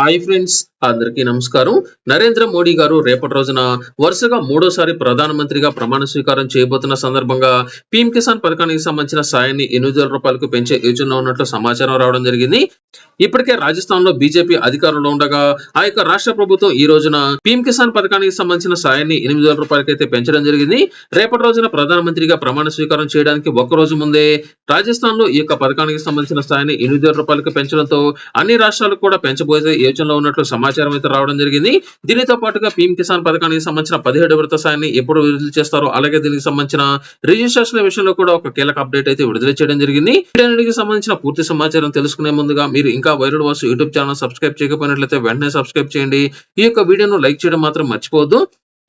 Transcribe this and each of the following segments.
Hi friends అందరికీ నమస్కారం. నరేంద్ర మోడీ గారు రేపటి రోజున వరుసగా మూడోసారి ప్రధానమంత్రిగా ప్రమాణ స్వీకారం చేయబోతున్న సందర్భంగా పీఎం కిసాన్ పథకానికి సంబంధించిన సాయాన్ని ఎనిమిది వేల రూపాయలకు పెంచే యోచనలో ఉన్నట్లు సమాచారం రావడం జరిగింది. ఇప్పటికే రాజస్థాన్లో బీజేపీ అధికారంలో ఉండగా ఆ యొక్క రాష్ట్ర ప్రభుత్వం ఈ రోజున పీఎం కిసాన్ పథకానికి సంబంధించిన సాయాన్ని ఎనిమిది వేల రూపాయలకైతే పెంచడం జరిగింది. రేపటి రోజున ప్రధానమంత్రిగా ప్రమాణ స్వీకారం చేయడానికి ఒక్క రోజు ముందే రాజస్థాన్లో ఈ యొక్క పథకానికి సంబంధించిన స్థాయిని ఎనిమిది వేల రూపాయలకు పెంచడంతో అన్ని రాష్ట్రాలకు కూడా పెంచబోయే యోచనలో ఉన్నట్లు సమాచారం అయితే రావడం జరిగింది. దీనితో పాటుగా పీఎం కిసాన్ పథకానికి సంబంధించిన పదిహేడు విడత సాయాన్ని ఎప్పుడు విడుదల చేస్తారో అలాగే దీనికి సంబంధించిన రిజిస్ట్రేషన్ విషయంలో కూడా ఒక కీలక అప్డేట్ అయితే విడుదల చేయడం జరిగింది. వీటన్నిటికి సంబంధించిన పూర్తి సమాచారం తెలుసుకునే ముందుగా మీరు ఇంకా viral Vasu YouTube channel subscribe చేయకపోయినట్లయితే వెంటనే సబ్స్క్రైబ్ చేయండి. ఈ యొక్క వీడియోను లైక్ చేయడం మాత్రం మర్చిపోవద్దు.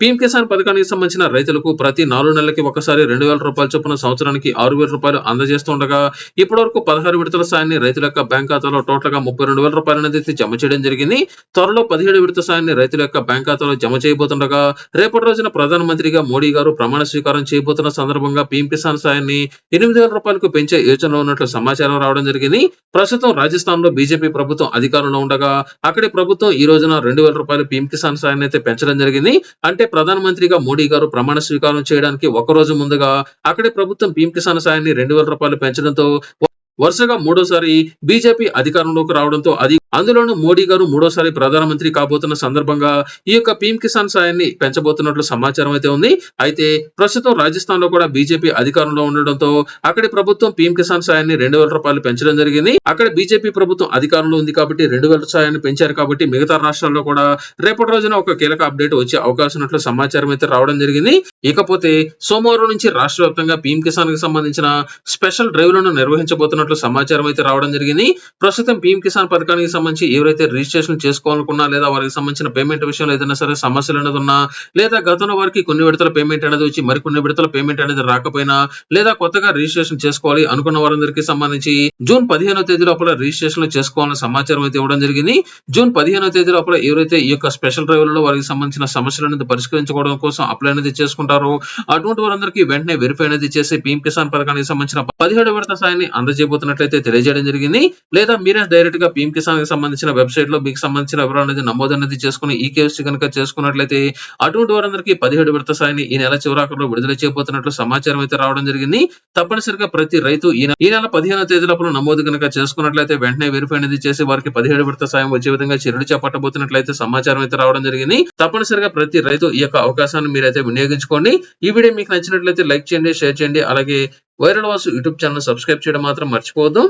పీఎం కిసాన్ పథకానికి సంబంధించిన రైతులకు ప్రతి నాలుగు నెలలకి ఒకసారి రెండు వేల రూపాయల చొప్పున సంవత్సరానికి ఆరు వేల రూపాయలు అందజేస్తుండగా ఇప్పటి వరకు పదహారు విడతల సాయాన్ని రైతుల యొక్క బ్యాంక్ ఖాతాలో టోటల్గా ముప్పై రెండు వేల రూపాయలు అనేది జమ చేయడం జరిగింది. త్వరలో పదిహేడు విడత సాయాన్ని రైతుల యొక్క బ్యాంక్ ఖాతాలో జమ చేయబోతుండగా రేపటి రోజున ప్రధానమంత్రిగా మోడీ గారు ప్రమాణ స్వీకారం చేయబోతున్న సందర్భంగా పీఎం కిసాన్ సాయాన్ని ఎనిమిది వేల రూపాయలకు పెంచే యోచనలో ఉన్నట్లు సమాచారం రావడం జరిగింది. ప్రస్తుతం రాజస్థాన్లో బీజేపీ ప్రభుత్వం అధికారంలో ఉండగా అక్కడి ప్రభుత్వం ఈ రోజున రెండు వేల రూపాయలు పీఎం కిసాన్ సాయాన్ని అయితే పెంచడం జరిగింది. అంటే ప్రధానమంత్రిగా మోడీ గారు ప్రమాణ స్వీకారం చేయడానికి ఒక రోజు ముందుగా అక్కడే ప్రభుత్వం పీఎం కిసాన్ సాయాన్ని రెండు వేల రూపాయలు పెంచడంతో వరుసగా మూడోసారి బీజేపీ అధికారంలోకి రావడంతో అది అందులోనూ మోడీ గారు మూడోసారి ప్రధానమంత్రి కాబోతున్న సందర్భంగా ఈ యొక్క పీఎం కిసాన్ సాయాన్ని పెంచబోతున్నట్లు సమాచారం అయితే ఉంది. అయితే ప్రస్తుతం రాజస్థాన్లో కూడా బీజేపీ అధికారంలో ఉండడంతో అక్కడి ప్రభుత్వం పీఎం కిసాన్ సాయాన్ని రెండు వేల రూపాయలు పెంచడం జరిగింది. అక్కడ బీజేపీ ప్రభుత్వం అధికారంలో ఉంది కాబట్టి రెండు వేల సాయాన్ని పెంచారు కాబట్టి మిగతా రాష్ట్రాల్లో కూడా రేపటి రోజున ఒక కీలక అప్డేట్ వచ్చే అవకాశం ఉన్నట్లు సమాచారం అయితే రావడం జరిగింది. ఇకపోతే సోమవారం నుంచి రాష్ట్ర వ్యాప్తంగా పీఎం కిసాన్కి సంబంధించిన స్పెషల్ డ్రైవ్లను నిర్వహించబోతున్నట్లు సమాచారం అయితే రావడం జరిగింది. ప్రస్తుతం పీఎం కిసాన్ పథకానికి సంబంధించి ఎవరైతే రిజిస్ట్రేషన్ చేసుకోవాలనుకున్నా లేదా వారికి సంబంధించిన పేమెంట్ విషయంలో ఏదైనా సరే సమస్యలు అనేది ఉన్నా లేదా గతంలో వారికి కొన్ని విడతల పేమెంట్ అనేది వచ్చి మరికొన్ని విడతల పేమెంట్ అనేది రాకపోయినా లేదా కొత్తగా రిజిస్ట్రేషన్ చేసుకోవాలి అనుకున్న వారందరికీ సంబంధించి జూన్ పదిహేనో తేదీ లోపల రిజిస్ట్రేషన్ చేసుకోవాలని సమాచారం అయితే ఇవ్వడం జరిగింది. జూన్ పదిహేనో తేదీ లోపల ఎవరైతే ఈ యొక్క స్పెషల్ డ్రైవ్లలో వారికి సంబంధించిన సమస్యలు అనేది పరిష్కరించుకోవడం కోసం అప్లై అనేది చేసుకుంటారు అటువంటి వారందరికీ వెంటనే వెరిఫై అనేది చేసి పీఎం కిసాన్ పథకానికి సంబంధించిన పదిహేడు విడత సాయాన్ని అందజేయబోతున్నట్లయితే తెలియజేయడం జరిగింది. లేదా మీరే డైరెక్ట్గా పీఎం కిసాన్కి సంబంధించిన వెబ్సైట్లో మీకు సంబంధించిన వివరాలు అనేది నమోదు అనేది చేసుకుని ఈ కేసు కనుక చేసుకున్నట్లయితే అటువంటి వారందరికీ పదిహేడు విడత సాయాన్ని ఈ నెల చివరాఖరులో విడుదల చేయబోతున్నట్లు సమాచారం అయితే రావడం జరిగింది. తప్పనిసరిగా ప్రతి రైతు ఈ నెల- పదిహేనో తేదీ నమోదు కనుక చేసుకున్నట్లయితే వెంటనే వెరిఫై అనేది చేసి వారికి పదిహేడు విడత సాయం వచ్చే విధంగా చర్యలు చేపట్టబోతున్నట్లయితే సమాచారం అయితే రావడం జరిగింది. తప్పనిసరిగా ప్రతి రైతు ఈ యొక్క అవకాశాన్ని మీరైతే వినియోగించుకోండి. ఈ వీడియో మీకు నచ్చినట్లయితే లైక్ చేయండి షేర్ చేయండి. అలాగే viral Vasu YouTube channel subscribe చేయడం మాత్రం మర్చిపోవద్దు.